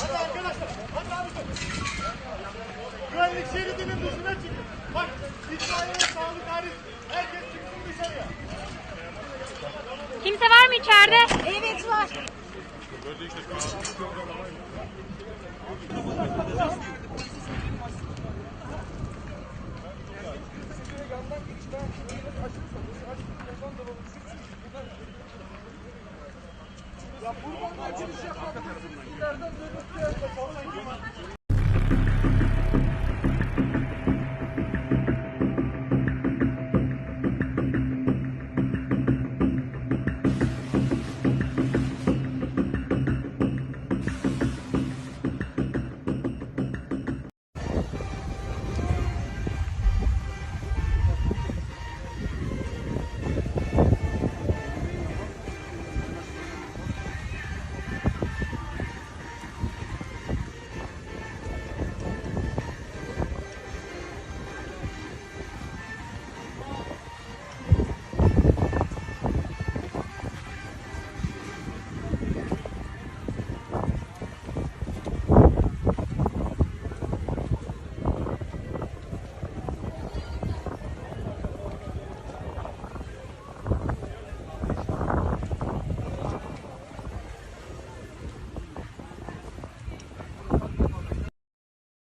Hadi arkadaşlar, hadi abicim. Güvenlik şeridinin dışına çıkın. Bak, itfaiye, sağlık hariç herkes çıksın dışarıya. Kimse var mı içeride? Evet var. Böyle işte Ya buradan da giriş yapabilirsiniz. İleriden dönüp